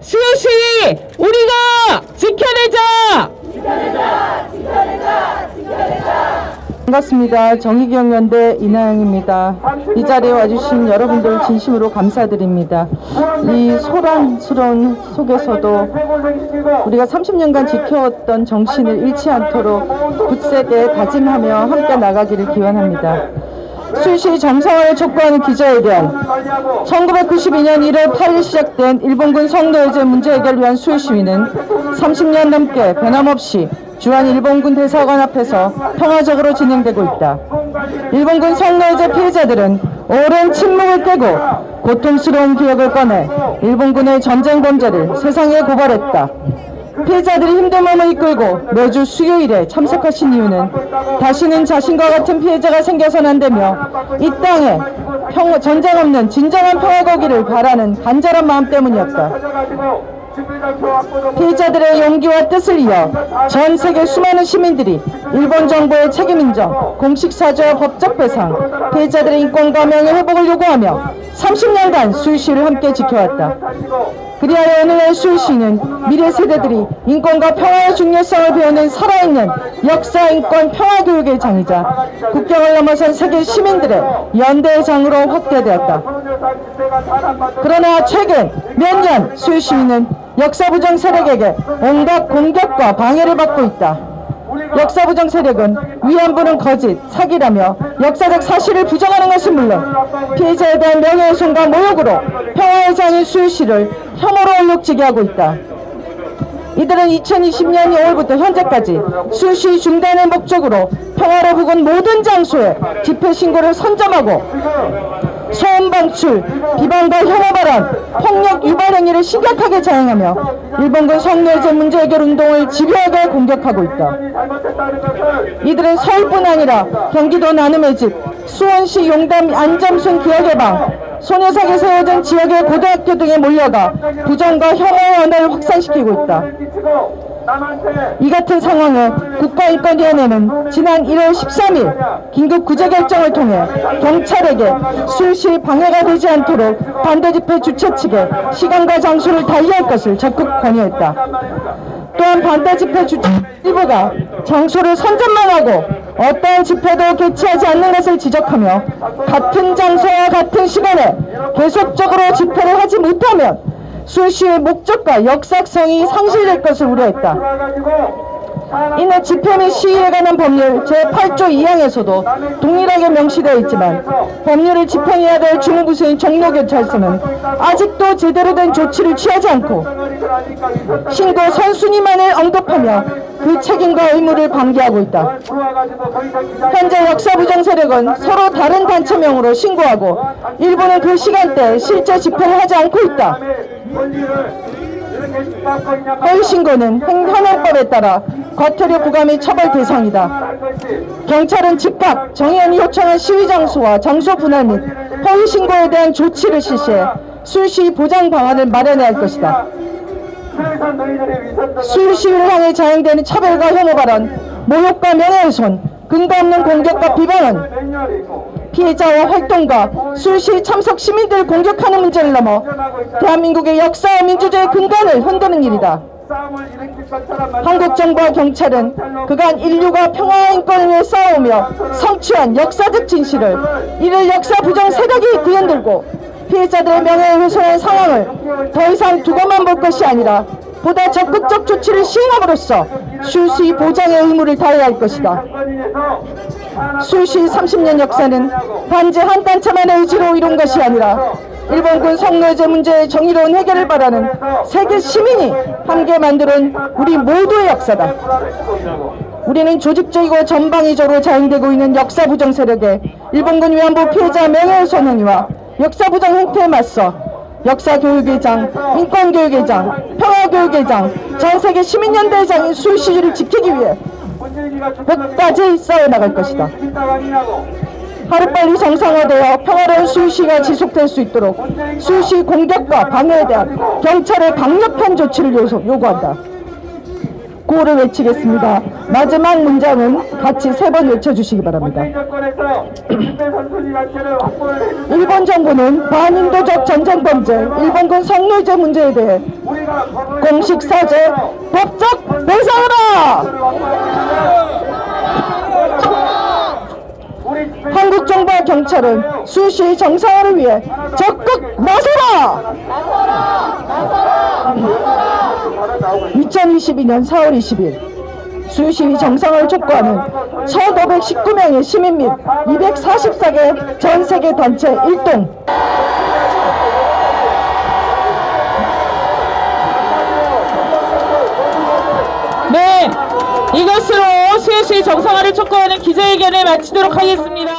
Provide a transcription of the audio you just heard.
수요시 우리가 지켜내자! 반갑습니다. 정의경연대 이나영입니다. 이 자리에 와주신 여러분들 진심으로 감사드립니다. 이 소란스러운 속에서도 우리가 30년간 지켜왔던 정신을 잃지 않도록 굳세게 다짐하며 함께 나가기를 기원합니다. 수시 정상화를 촉구하는 기자회견 1992년 1월 8일 시작된 일본군 성노예제 문제 해결을 위한 수요 시위는 30년 넘게 변함없이 주한 일본군 대사관 앞에서 평화적으로 진행되고 있다. 일본군 성노예제 피해자들은 오랜 침묵을 깨고 고통스러운 기억을 꺼내 일본군의 전쟁 범죄를 세상에 고발했다. 피해자들이 힘든 몸을 이끌고 매주 수요일에 참석하신 이유는 다시는 자신과 같은 피해자가 생겨서는 안 되며 이 땅에 평, 전쟁 없는 진정한 평화가 오기를 바라는 간절한 마음 때문이었다. 피해자들의 용기와 뜻을 이어 전 세계 수많은 시민들이 일본 정부의 책임 인정, 공식 사죄와 법적 배상, 피해자들의 인권과 명예 회복을 요구하며 30년간 수의시를 함께 지켜왔다. 그리하여 오늘날 수의시는 미래 세대들이 인권과 평화의 중요성을 배우는 살아있는 역사, 인권, 평화 교육의 장이자 국경을 넘어선 세계 시민들의 연대의 장으로 확대되었다. 그러나 최근 몇 년 수의시민은 역사 부정 세력에게 온갖 공격과 방해를 받고 있다. 역사 부정 세력은 위안부는 거짓, 사기라며 역사적 사실을 부정하는 것은 물론 피해자에 대한 명예훼손과 모욕으로 평화의 장인 수유씨를 혐오로 얼룩지게 하고 있다. 이들은 2020년 2월부터 현재까지 수시 중단의 목적으로 평화로 부근 모든 장소에 집회 신고를 선점하고 소음 방출, 비방과 혐오 발언, 폭력 유발 행위를 심각하게 자행하며 일본군 성노예제 문제 해결 운동을 집요하게 공격하고 있다. 이들은 서울뿐 아니라 경기도 나눔의 집, 수원시 용담 안점순 기억예방, 소녀상에 세워진 지역의 고등학교 등에 몰려가 부정과 혐오의 언어를 확산시키고 있다. 이 같은 상황에 국가인권위원회는 지난 1월 13일 긴급 구제 결정을 통해 경찰에게 술시 방해가 되지 않도록 반대 집회 주최 측에 시간과 장소를 달리할 것을 적극 권유했다. 또한 반대 집회 주최 일부가 장소를 선점만 하고 어떠한 집회도 개최하지 않는 것을 지적하며 같은 장소와 같은 시간에 계속적으로 집회를 하지 못하면 술시의 목적과 역사성이 상실될 것을 우려했다. 이는 집회 및 시위에 관한 법률 제8조 2항에서도 동일하게 명시되어 있지만 법률을 집행해야 될 주무부서인 종로경찰서는 아직도 제대로 된 조치를 취하지 않고 신고 선순위만을 언급하며 그 책임과 의무를 방기하고 있다. 현재 역사부정 세력은 서로 다른 단체명으로 신고하고 일부는 그 시간대에 실제 집회를 하지 않고 있다. 허위 신고는 행현행법에 따라 과태료 부과 및 처벌 대상이다. 경찰은 즉각 정의연이 요청한 시위 장소와 장소 분할 및 허위 신고에 대한 조치를 실시해 술시 보장 방안을 마련해야 할 것이다. 술 시위를 향해 자행되는 차별과 혐오 발언, 모욕과 명예훼손, 근거 없는 공격과 비방은 피해자와 활동가, 술시 참석 시민들을 공격하는 문제를 넘어 대한민국의 역사와 민주주의의 근간을 흔드는 일이다. 한국 정부와 경찰은 그간 인류가 평화와 인권을 위해 싸우며 성취한 역사적 진실을 이를 역사 부정 세력이 구현들고 피해자들의 명예를 훼손한 상황을 더 이상 두고만 볼 것이 아니라 보다 적극적 조치를 시행함으로써 수시 보장의 의무를 다해야 할 것이다. 수시 30년 역사는 단지 한 단체만의 의지로 이룬 것이 아니라 일본군 성노예제 문제의 정의로운 해결을 바라는 세계 시민이 함께 만드는 우리 모두의 역사다. 우리는 조직적이고 전방위적으로 자행되고 있는 역사 부정 세력의 일본군 위안부 피해자 명예훼손 행위와 역사 부정 행태에 맞서 역사 교육의 장, 인권 교육의 장, 평화 교육의 장, 전 세계 시민연대의 장인 수시주를 지키기 위해 끝까지 싸워나갈 것이다. 하루빨리 정상화되어 평화로운 수시가 지속될 수 있도록 수시 공격과 방해에 대한 경찰의 강력한 조치를 요구한다. 구호를 외치겠습니다. 마지막 문장은 같이 세 번 외쳐주시기 바랍니다. 일본 정부는 반인도적 전쟁 범죄, 일본군 성노예제 문제에 대해 공식 사죄, 법적 배상하라! 한국 정부와 경찰은 수시 정상화를 위해 적극 나서라! 2022년 4월 20일 수시 정상화를 촉구하는 1,519명의 시민 및 244개 전 세계 단체 일동 네, 이것으로 수요시 정상화를 촉구하는 기자회견을 마치도록 하겠습니다.